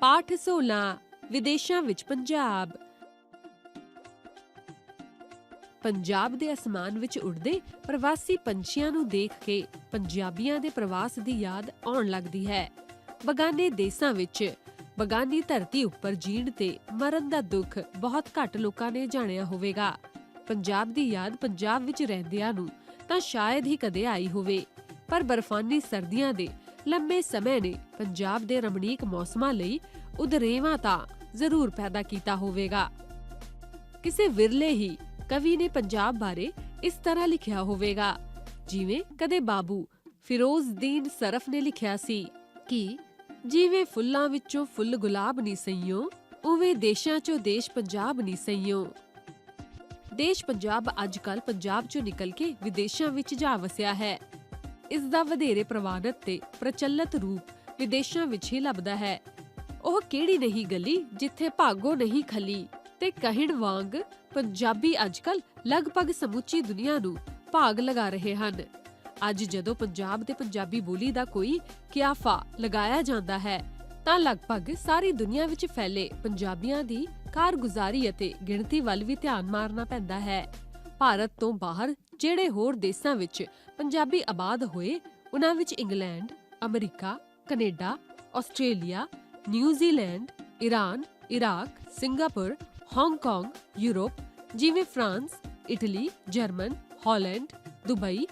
ਪਾਠ 16 ਵਿਦੇਸ਼ਾਂ ਵਿੱਚ ਪੰਜਾਬ। ਪੰਜਾਬ ਦੇ ਅਸਮਾਨ ਵਿੱਚ ਉੱਡਦੇ ਪ੍ਰਵਾਸੀ ਪੰਛੀਆਂ ਨੂੰ ਦੇਖ ਕੇ ਪੰਜਾਬੀਆਂ ਦੇ ਪ੍ਰਵਾਸ ਦੀ ਯਾਦ ਆਉਣ ਲੱਗਦੀ ਹੈ। ਬਗਾਨੇ ਦੇਸ਼ਾਂ ਵਿੱਚ, ਬਗਾਨੀ ਧਰਤੀ ਉੱਪਰ ਜੀਣ ਤੇ ਮਰਨ ਦਾ ਦੁੱਖ ਬਹੁਤ ਘੱਟ ਲੋਕਾਂ ਨੇ ਜਾਣਿਆ ਹੋਵੇਗਾ। ਪੰਜਾਬ ਦੀ ਯਾਦ ਪੰਜਾਬ ਵਿੱਚ ਰਹਿੰਦਿਆਂ ਨੂੰ ਤਾਂ ਸ਼ਾਇਦ ਹੀ ਕਦੇ ਆਈ ਹੋਵੇ, ਪਰ ਬਰਫਾਨੀ ਸਰਦੀਆਂ ਦੇ ਲੰਬੇ ਸਮੇਂ ਨੇ ਪੰਜਾਬ ਦੇ ਰਮਣੀਕ ਮੌਸਮਾਂ ਲਈ ਉਦਰੇਵਾਂ ਤਾਂ ਜ਼ਰੂਰ ਪੈਦਾ ਕੀਤਾ ਹੋਵੇਗਾ। ਕਿਸੇ ਵਿਰਲੇ ਹੀ ਕਵੀ ਨੇ ਪੰਜਾਬ ਬਾਰੇ ਇਸ ਤਰ੍ਹਾਂ ਲਿਖਿਆ ਹੋਵੇਗਾ, ਜਿਵੇਂ ਕਦੇ ਬਾਬੂ ਫਿਰੋਜ਼ਦੀਨ ਸਰਫ ਨੇ ਲਿਖਿਆ ਸੀ ਕਿ ਜਿਵੇਂ ਫੁੱਲਾਂ ਵਿੱਚੋਂ ਫੁੱਲ ਗੁਲਾਬ ਨਹੀਂ ਸਈਓ, ਉਵੇਂ ਦੇਸ਼ਾਂ ਚੋਂ ਦੇਸ਼ ਪੰਜਾਬ ਨਹੀਂ ਸਈਓ। ਦੇਸ਼ ਪੰਜਾਬ ਅੱਜਕੱਲ ਪੰਜਾਬ ਚੋਂ ਨਿਕਲ ਕੇ ਵਿਦੇਸ਼ਾਂ ਵਿੱਚ ਜਾ ਵਸਿਆ ਹੈ। ਇਸ ਦਾ ਵਧੇਰੇ ਪ੍ਰਵਾਨਿਤ ਤੇ ਪ੍ਰਚਲਿਤ ਰੂਪ ਵਿਦੇਸ਼ਾਂ ਵਿੱਚ ਹੀ ਲੱਭਦਾ ਹੈ। ਉਹ ਕਿਹੜੀ ਨਹੀਂ ਗਲੀ ਜਿੱਥੇ ਭਾਗੋ ਨਹੀਂ ਖਲੀ ਤੇ ਕਹਿਣ ਵਾਂਗ ਪੰਜਾਬੀ ਅੱਜਕੱਲ ਲਗਭਗ ਸਮੁੱਚੀ ਦੁਨੀਆ ਨੂੰ ਭਾਗ ਲਗਾ ਰਹੇ ਹਨ। ਅੱਜ ਜਦੋਂ ਪੰਜਾਬ ਤੇ ਪੰਜਾਬੀ ਬੋਲੀ ਦਾ ਕੋਈ ਕਿਆਫਾ ਲਗਾਇਆ ਜਾਂਦਾ ਹੈ, ਤਾਂ ਲਗਭਗ ਸਾਰੀ ਦੁਨੀਆ ਵਿੱਚ ਫੈਲੇ ਪੰਜਾਬੀਆਂ ਦੀ ਕਾਰਗੁਜ਼ਾਰੀ ਅਤੇ ਗਿਣਤੀ ਵੱਲ ਵੀ ਧਿਆਨ ਮਾਰਨਾ ਪੈਂਦਾ ਹੈ। ਭਾਰਤ ਤੋਂ ਬਾਹਰ ਜਿਹੜੇ ਹੋਰ ਦੇਸ਼ਾਂ ਵਿੱਚ ਪੰਜਾਬੀ ਆਬਾਦ ਹੋਏ ਉਹਨਾਂ ਵਿੱਚ England, America, Canada, Australia, New Zealand, Iran, Iraq, Singapore, Hong Kong, Europe, ਜਿਵੇਂ France, Italy, German, Holland, Dubai,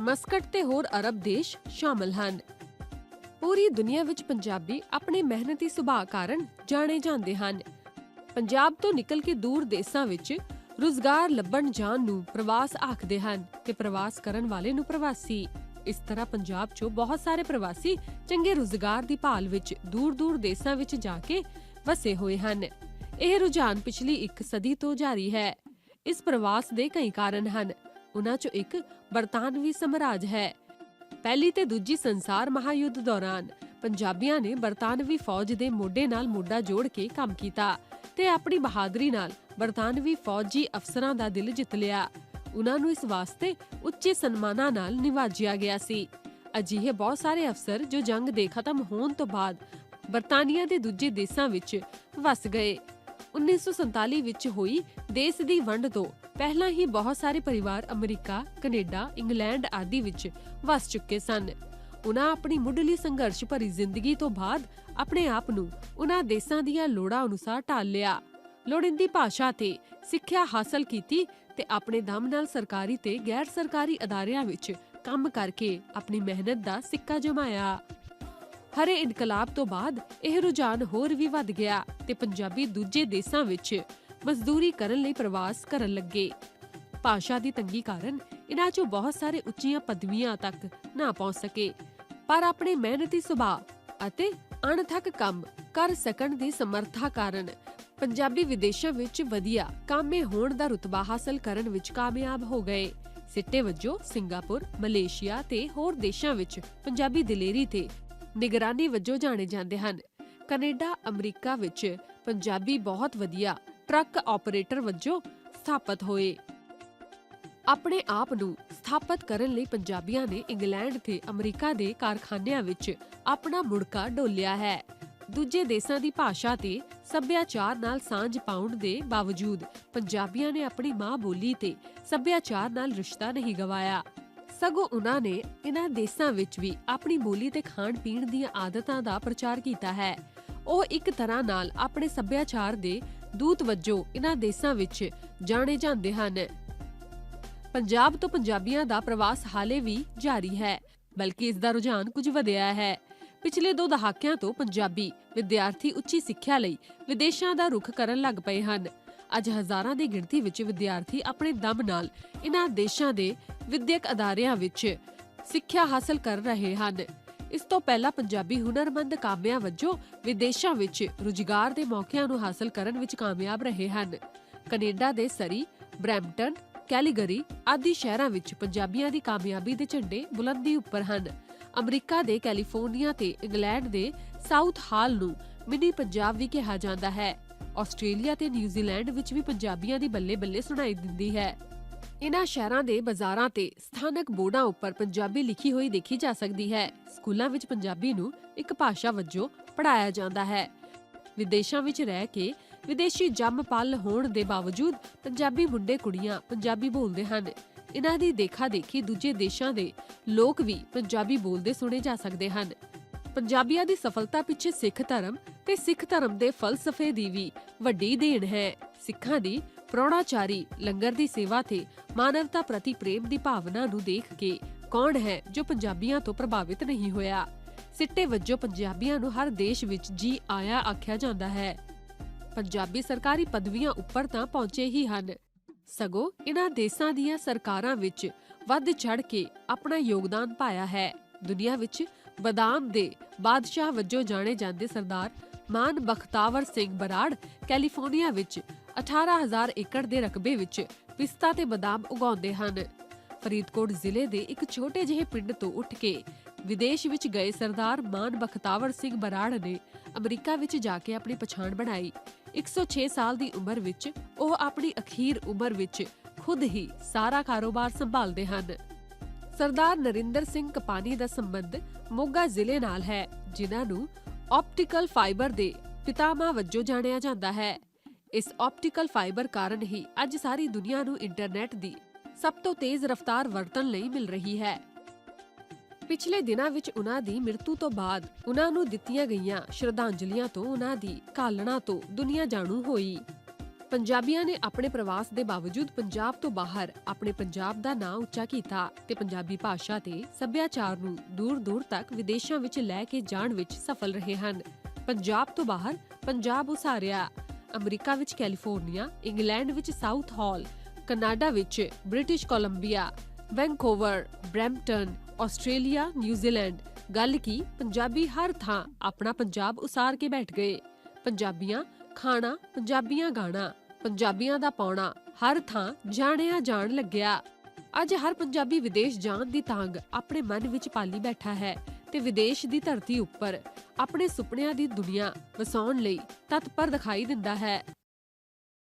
Muscat ਤੇ ਹੋਰ ਅਰਬ ਦੇਸ਼ ਸ਼ਾਮਲ ਹਨ। ਪੂਰੀ ਦੁਨੀਆ ਵਿੱਚ ਪੰਜਾਬੀ ਆਪਣੇ ਮਿਹਨਤੀ ਸੁਭਾਅ ਕਾਰਨ ਜਾਣੇ ਜਾਂਦੇ ਹਨ। ਪੰਜਾਬ ਤੋਂ ਨਿਕਲ ਕੇ ਦੂਰ ਦੇਸ਼ਾਂ ਵਿੱਚ ਰੁਜ਼ਗਾਰ ਲੱਭਣ ਜਾਣ ਨੂੰ ਪ੍ਰਵਾਸ ਆਖਦੇ ਹਨ ਤੇ ਪ੍ਰਵਾਸ ਕਰਨ ਵਾਲੇ ਨੂੰ ਪ੍ਰਵਾਸੀ। ਇਸ ਤਰ੍ਹਾਂ ਪੰਜਾਬ 'ਚੋਂ ਬਹੁਤ ਸਾਰੇ ਪ੍ਰਵਾਸੀ ਚੰਗੇ ਰੁਜ਼ਗਾਰ ਦੀ ਭਾਲ ਵਿੱਚ ਦੂਰ-ਦੂਰ ਦੇਸ਼ਾਂ ਵਿੱਚ ਜਾ ਕੇ ਵਸੇ ਹੋਏ ਹਨ। ਇਹ ਰੁਝਾਨ ਪਿਛਲੀ ਇੱਕ ਸਦੀ ਤੋਂ ਜਾਰੀ ਹੈ। ਇਸ ਪ੍ਰਵਾਸ ਦੇ ਕਈ ਕਾਰਨ ਹਨ। ਉਹਨਾਂ 'ਚੋਂ ਇੱਕ ਬਰਤਾਨਵੀ ਸਮਰਾਜ ਹੈ। ਪਹਿਲੀ ਤੇ ਦੂਜੀ ਸੰਸਾਰ ਮਹਾਯੁੱਧ ਦੌਰਾਨ ਪੰਜਾਬੀਆਂ ਨੇ ਬਰਤਾਨਵੀ ਫੌਜ ਦੇ ਮੋਢੇ ਨਾਲ ਮੋਢਾ ਜੋੜ ਕੇ ਕੰਮ ਕੀਤਾ ਤੇ ਆਪਣੀ ਬਹਾਦਰੀ ਨਾਲ ਬਰਤਾਨਵੀ ਫੌਜੀ ਅਫਸਰਾਂ ਦਾ ਦਿਲ ਜਿੱਤ ਲਿਆ ਉਹਨਾਂ ਨੂੰ ਇਸ ਵਾਸਤੇ ਉੱਚੇ ਸਨਮਾਨਾਂ ਨਾਲ ਨਿਵਾਜਿਆ ਗਿਆ ਸੀ ਅਜਿਹੇ ਬਹੁਤ ਸਾਰੇ ਅਫਸਰ ਜੋ ਜੰਗ ਦੇ ਖਤਮ ਹੋਣ ਤੋਂ ਬਾਅਦ ਬਰਤਾਨੀਆ ਦੇ ਦੂਜੇ ਦੇਸ਼ਾਂ ਵਿੱਚ ਵਸ ਗਏ 1947 ਵਿੱਚ ਹੋਈ ਦੇਸ਼ ਦੀ ਵੰਡ ਤੋਂ ਪਹਿਲਾਂ ਹੀ ਬਹੁਤ ਸਾਰੇ ਪਰਿਵਾਰ ਅਮਰੀਕਾ, ਕੈਨੇਡਾ, ਇੰਗਲੈਂਡ ਆਦਿ ਵਿੱਚ ਵਸ ਚੁੱਕੇ ਸਨ। ਉਹਨਾਂ ਆਪਣੀ ਮੁੱਢਲੀ ਸੰਘਰਸ਼ ਭਰੀ ਜ਼ਿੰਦਗੀ ਤੋਂ ਬਾਅਦ ਆਪਣੇ ਆਪ ਨੂੰ ਉਹਨਾਂ ਦੇਸ਼ਾਂ ਦੀਆਂ ਲੋੜਾਂ ਅਨੁਸਾਰ ਢਾਲ ਲਿਆ। ਲੋੜੀਂਦੀ ਭਾਸ਼ਾ ਤੇ ਸਿੱਖਿਆ ਹਾਸਲ ਕੀਤੀ ਤੇ ਆਪਣੇ ਦਮ ਨਾਲ ਸਰਕਾਰੀ ਤੇ ਗੈਰ ਸਰਕਾਰੀ ਅਦਾਰਿਆਂ ਵਿੱਚ ਕੰਮ ਕਰਕੇ ਆਪਣੀ ਮਿਹਨਤ ਦਾ ਸਿੱਕਾ ਜਮਾਇਆ। ਹਰੇ ਇਨਕਲਾਬ ਤੋਂ ਬਾਅਦ ਇਹ ਰੁਝਾਨ ਹੋਰ ਵੀ ਵੱਧ ਗਿਆ ਤੇ ਪੰਜਾਬੀ ਦੂਜੇ ਦੇਸ਼ਾਂ ਵਿੱਚ ਮਜ਼ਦੂਰੀ ਕਰਨ ਲਈ ਪ੍ਰਵਾਸ ਕਰਨ ਲੱਗੇ ਭਾਸ਼ਾ ਦੀ ਤੰਗੀ ਕਾਰਨ ਇਨ੍ਹਾਂ ਚੋਂ ਬਹੁਤ ਸਾਰੇ ਉੱਚੀਆਂ ਪਦਵੀਆਂ ਤੱਕ ਨਾ ਪਹੁੰਚ ਸਕੇ, ਪਰ ਆਪਣੇ ਮਿਹਨਤੀ ਸੁਭਾਅ ਅਤੇ ਅਣਥੱਕ ਕੰਮ ਕਰ ਸਕਣ ਦੀ ਸਮਰੱਥਾ ਕਾਰਨ ਪੰਜਾਬੀ ਵਿਦੇਸ਼ਾਂ ਵਿੱਚ ਵਧੀਆ ਕਾਮੇ ਹੋਣ ਦਾ ਰੁਤਬਾ ਹਾਸਲ ਕਰਨ ਵਿੱਚ ਕਾਮਯਾਬ ਹੋ ਗਏ। ਸਿੱਟੇ ਵਜੋਂ ਸਿੰਗਾਪੁਰ, ਮਲੇਸ਼ੀਆ ਤੇ ਹੋਰ ਦੇਸ਼ਾਂ ਵਿੱਚ ਪੰਜਾਬੀ ਦਲੇਰੀ ਤੇ ਨਿਗਰਾਨੀ ਵਜੋਂ ਜਾਣੇ ਜਾਂਦੇ ਹਨ। ਕੈਨੇਡਾ ਅਮਰੀਕਾ ਵਿੱਚ ਪੰਜਾਬੀ ਬਹੁਤ ਵਧੀਆ ਟਰੱਕ ਆਪਰੇਟਰ ਵਜੋਂ ਸਥਾਪਿਤ ਹੋਏ। ਆਪਣੇ ਆਪ ਨੂੰ ਸਥਾਪਿਤ ਕਰਨ ਲਈ ਪੰਜਾਬੀਆਂ ਨੇ ਇੰਗਲੈਂਡ ਤੇ ਅਮਰੀਕਾ ਦੇ ਕਾਰਖਾਨਿਆਂ ਵਿੱਚ ਆਪਣਾ ਮੁੜਕਾ ਡੋਲਿਆ ਹੈ। ਦੂਜੇ ਦੇਸ਼ਾਂ ਦੀ ਭਾਸ਼ਾ ਤੇ ਸੱਭਿਆਚਾਰ ਨਾਲ ਸਾਂਝ ਪਾਉਣ ਦੇ ਬਾਵਜੂਦ ਪੰਜਾਬੀਆਂ ਨੇ ਆਪਣੀ ਮਾਂ ਬੋਲੀ ਤੇ ਸੱਭਿਆਚਾਰ ਨਾਲ ਰਿਸ਼ਤਾ ਨਹੀਂ ਗਵਾਇਆ। ਸਗੋਂ ਉਹਨਾਂ ਨੇ ਇਹਨਾਂ ਦੇਸ਼ਾਂ ਵਿੱਚ ਵੀ ਆਪਣੀ ਬੋਲੀ ਤੇ ਖਾਣ ਪੀਣ ਦੀਆਂ ਆਦਤਾਂ ਦਾ ਪ੍ਰਚਾਰ ਕੀਤਾ ਹੈ। ਉਹ ਇੱਕ ਤਰ੍ਹਾਂ ਨਾਲ ਆਪਣੇ ਸੱਭਿਆਚਾਰ ਦੇ ਦੂਤ ਵਜੋਂ ਇਹਨਾਂ ਦੇਸ਼ਾਂ ਵਿੱਚ ਜਾਣੇ ਜਾਂਦੇ ਹਨ। ਪੰਜਾਬ ਤੋਂ ਪੰਜਾਬੀਆਂ ਦਾ ਪ੍ਰਵਾਸ ਹਾਲੇ ਵੀ ਜਾਰੀ ਹੈ, ਬਲਕਿ ਇਸ ਦਾ ਰੁਝਾਨ ਕੁਝ ਵਧਿਆ ਹੈ। ਪਿਛਲੇ ਦੋ ਦਹਾਕਿਆਂ ਤੋਂ ਪੰਜਾਬੀ ਵਿਦਿਆਰਥੀ ਉੱਚੀ ਸਿੱਖਿਆ ਲਈ ਵਿਦੇਸ਼ਾਂ ਦਾ ਰੁਖ ਕਰਨ ਲੱਗ ਪਏ ਹਨ। ਅੱਜ ਹਜ਼ਾਰਾਂ ਦੀ ਗਿਣਤੀ ਵਿੱਚ ਵਿਦਿਆਰਥੀ ਆਪਣੇ ਦਮ ਨਾਲ ਇਨ੍ਹਾਂ ਦੇਸ਼ਾਂ ਦੇ ਵਿਦਿਅਕ ਅਦਾਰਿਆਂ ਵਿੱਚ ਸਿੱਖਿਆ ਹਾਸਲ ਕਰ ਰਹੇ ਹਨ। ਇਸ ਤੋਂ ਪਹਿਲਾਂ ਪੰਜਾਬੀ ਹੁਨਰਮੰਦ ਕਾਮਿਆਂ ਵਜੋਂ ਵਿਦੇਸ਼ਾਂ ਵਿੱਚ ਰੁਜ਼ਗਾਰ ਦੇ ਮੌਕਿਆਂ ਨੂੰ ਹਾਸਲ ਕਰਨ ਵਿੱਚ ਕਾਮਯਾਬ ਰਹੇ ਹਨ। ਕੈਨੇਡਾ ਦੇ ਸਰੀ, ਬਰੈਂਪਟਨ, ਕੈਲੀਗਰੀ ਆਦਿ ਸ਼ਹਿਰਾਂ ਵਿੱਚ ਪੰਜਾਬੀਆਂ ਦੀ ਕਾਮਯਾਬੀ ਦੇ ਝੰਡੇ ਬੁਲੰਦੀ ਉੱਪਰ ਹਨ। ਅਮਰੀਕਾ ਦੇ ਕੈਲੀਫੋਰਨੀਆ ਤੇ ਇੰਗਲੈਂਡ ਦੇ ਸਾਊਥ ਹਾਲ ਨੂੰ ਮਿਨੀ ਪੰਜਾਬ ਵੀ ਕਿਹਾ ਜਾਂਦਾ ਹੈ। ਆਸਟ੍ਰੇਲੀਆ ਤੇ ਨਿਊਜ਼ੀਲੈਂਡ ਵਿੱਚ ਵੀ ਪੰਜਾਬੀਆਂ ਦੀ ਬੱਲੇ-ਬੱਲੇ ਸੁਣਾਈ ਦਿੰਦੀ ਹੈ। ਇਨ੍ਹਾਂ ਸ਼ਹਿਰਾਂ ਦੇ ਬਾਜ਼ਾਰਾਂ ਤੇ ਸਥਾਨਕ ਬੋਰਡਾਂ ਉੱਪਰ ਪੰਜਾਬੀ ਲਿਖੀ ਹੋਈ ਦੇਖੀ ਜਾ ਸਕਦੀ ਹੈ। ਸਕੂਲਾਂ ਵਿੱਚ ਪੰਜਾਬੀ ਨੂੰ ਇੱਕ ਭਾਸ਼ਾ ਵਜੋਂ ਪੜ੍ਹਾਇਆ ਜਾਂਦਾ ਹੈ। ਵਿਦੇਸ਼ਾਂ ਵਿੱਚ ਰਹਿ ਕੇ ਵਿਦੇਸ਼ੀ ਜੰਮ ਪਲ ਹੋਣ ਦੇ ਬਾਵਜੂਦ ਪੰਜਾਬੀ ਮੁੰਡੇ ਕੁੜੀਆਂ ਪੰਜਾਬੀ ਬੋਲਦੇ ਹਨ। ਇਹਨਾਂ ਦੀ ਦੇਖਾ ਦੇਖੀ ਦੂਜੇ ਦੇਸ਼ਾਂ ਦੇ ਲੋਕ ਵੀ ਪੰਜਾਬੀ ਬੋਲਦੇ ਸੁਣੇ ਜਾ ਸਕਦੇ ਹਨ। ਪੰਜਾਬੀਆਂ ਦੀ ਸਫਲਤਾ ਪਿੱਛੇ ਸਿੱਖ ਧਰਮ ਤੇ ਸਿੱਖ ਧਰਮ ਦੇ ਫਲਸਫੇ ਦੀ ਵੀ ਵੱਡੀ ਦੇਣ ਹੈ। ਸਿੱਖਾਂ ਦੀ ਪ੍ਰੋਣਾਚਾਰੀ ਲੰਗਰ ਦੀ ਸੇਵਾ ਤੇ ਮਾਨਵਤਾ ਪ੍ਰਤੀ ਪ੍ਰੇਮ ਦੀ ਭਾਵਨਾ ਨੂੰ ਦੇਖ ਕੇ ਕੌਣ ਹੈ ਜੋ ਪੰਜਾਬੀਆਂ ਤੋਂ ਪ੍ਰਭਾਵਿਤ ਨਹੀਂ ਹੋਇਆ? ਸਿੱਟੇ ਵਜੋਂ ਪੰਜਾਬੀਆਂ ਨੂੰ ਹਰ ਦੇਸ਼ ਵਿੱਚ ਜੀ ਆਇਆ ਆਖਿਆ ਜਾਂਦਾ ਹੈ। ਪੰਜਾਬੀ ਸਰਕਾਰੀ ਪਦਵੀਆਂ ਉੱਪਰ ਤਾਂ ਪਹੁੰਚੇ ਹੀ ਹਨ। ਸਗੋਂ ਇਹਨਾਂ ਦੇਸ਼ਾਂ ਦੀਆਂ ਸਰਕਾਰਾਂ ਵਿੱਚ ਵੱਧ ਚੜ ਕੇ ਆਪਣਾ ਯੋਗਦਾਨ ਪਾਇਆ ਹੈ। ਦੁਨੀਆ ਵਿੱਚ ਬਦਾਮ ਦੇ ਬਾਦਸ਼ਾਹ ਵਜੋਂ ਜਾਣੇ ਜਾਂਦੇ ਸਰਦਾਰ ਮਾਨ ਬਖਤਾਵਰ ਸਿੰਘ ਬਰਾੜ ਕੈਲੀਫੋਰਨੀਆ ਵਿੱਚ 18000 ਏਕੜ ਦੇ ਰਕਬੇ ਵਿੱਚ ਪਿਸਤਾ ਤੇ ਬਦਾਮ ਉਗਾਉਂਦੇ ਹਨ। ਫਰੀਦਕੋਟ ਜ਼ਿਲ੍ਹੇ ਦੇ ਇੱਕ ਛੋਟੇ ਜਿਹੇ ਪਿੰਡ ਤੋਂ ਉੱਠ ਕੇ ਵਿਦੇਸ਼ ਵਿੱਚ ਗਏ ਸਰਦਾਰ ਮਾਨ ਬਖਤਾਵਰ ਸਿੰਘ ਬਰਾੜ ਨੇ ਅਮਰੀਕਾ ਵਿੱਚ ਜਾ ਕੇ ਆਪਣੀ ਪਛਾਣ ਬਣਾਈ। 106 ਸਾਲ ਦੀ ਉਮਰ ਵਿੱਚ ਉਹ ਆਪਣੀ ਅਖੀਰ ਉਮਰ ਵਿੱਚ ਖੁਦ ਹੀ ਸਾਰਾ ਕਾਰੋਬਾਰ ਸੰਭਾਲਦੇ ਹਨ। ਸਰਦਾਰ ਨਰਿੰਦਰ ਸਿੰਘ ਕਪਾਨੀ ਦਾ ਸੰਬੰਧ ਮੋਗਾ ਜ਼ਿਲ੍ਹੇ ਨਾਲ ਹੈ, ਜਿਨ੍ਹਾਂ ਨੂੰ ਆਪਟੀਕਲ ਫਾਈਬਰ ਦੇ ਪਿਤਾਮਾ ਵਜੋਂ ਜਾਣਿਆ ਜਾਂਦਾ ਹੈ। ਇਸ ਆਪਟੀਕਲ ਫਾਈਬਰ ਕਾਰਨ ਹੀ ਅੱਜ ਸਾਰੀ ਦੁਨੀਆ ਨੂੰ ਇੰਟਰਨੈਟ ਦੀ ਸਭ ਤੋਂ ਤੇਜ਼ ਰਫ਼ਤਾਰ ਵਰਤਣ ਲਈ ਮਿਲ ਰਹੀ ਹੈ। ਪਿਛਲੇ ਦਿਨਾਂ ਵਿੱਚ ਉਹਨਾਂ ਦੀ ਮ੍ਰਿਤੂ ਤੋਂ ਬਾਅਦ ਉਹਨਾਂ ਨੂੰ ਦਿੱਤੀਆਂ ਗਈਆਂ ਸ਼ਰਧਾਂਜਲੀਆਂ ਤੋਂ ਉਹਨਾਂ ਦੀ ਕਾਲਣਾ ਤੋਂ ਦੁਨੀਆ ਜਾਣੂ ਹੋਈ। ਪੰਜਾਬੀਆਂ ਨੇ ਆਪਣੇ ਪ੍ਰਵਾਸ ਦੇ ਬਾਵਜੂਦ ਪੰਜਾਬ ਤੋਂ ਬਾਹਰ ਆਪਣੇ ਪੰਜਾਬ ਦਾ ਨਾਂ ਉੱਚਾ ਕੀਤਾ ਤੇ ਪੰਜਾਬੀ ਭਾਸ਼ਾ ਤੇ ਸੱਭਿਆਚਾਰ ਨੂੰ ਦੂਰ-ਦੂਰ ਤੱਕ ਵਿਦੇਸ਼ਾਂ ਵਿੱਚ ਲੈ ਕੇ ਜਾਣ ਵਿੱਚ ਸਫਲ ਰਹੇ ਹਨ। ਪੰਜਾਬ ਤੋਂ ਬਾਹਰ ਪੰਜਾਬ ਉਸਾਰਿਆ, ਅਮਰੀਕਾ ਵਿੱਚ ਕੈਲੀਫੋਰਨੀਆ, ਇੰਗਲੈਂਡ ਵਿੱਚ ਸਾਊਥ ਹਾਲ, ਕਨਾਡਾ ਵਿੱਚ British Columbia Vancouver Brampton Australia New Zealand ਗੱਲ ਕੀ, ਪੰਜਾਬੀ ਹਰ ਥਾਂ ਆਪਣਾ ਪੰਜਾਬ ਉਸਾਰ ਕੇ ਬੈਠ ਗਏ। ਪੰਜਾਬੀਆਂ ਖਾਣਾ, ਪੰਜਾਬੀਆਂ ਗਾਣਾ, ਪੰਜਾਬੀਆਂ ਦਾ ਪਾਉਣਾ, ਹਰ ਥਾਂ ਜਾਣਿਆ ਜਾਣ ਲੱਗਿਆ। ਅੱਜ ਹਰ ਪੰਜਾਬੀ ਵਿਦੇਸ਼ ਜਾਣ ਦੀ ਤਾਂਗ ਆਪਣੇ ਮਨ ਵਿੱਚ ਪਾਲੀ ਬੈਠਾ ਹੈ ਤੇ ਵਿਦੇਸ਼ ਦੀ ਧਰਤੀ ਉੱਪਰ ਆਪਣੇ ਸੁਪਨਿਆਂ ਦੀ ਦੁਨੀਆ ਵਸਾਉਣ ਲਈ ਤਤਪਰ ਦਿਖਾਈ ਦਿੰਦਾ ਹੈ।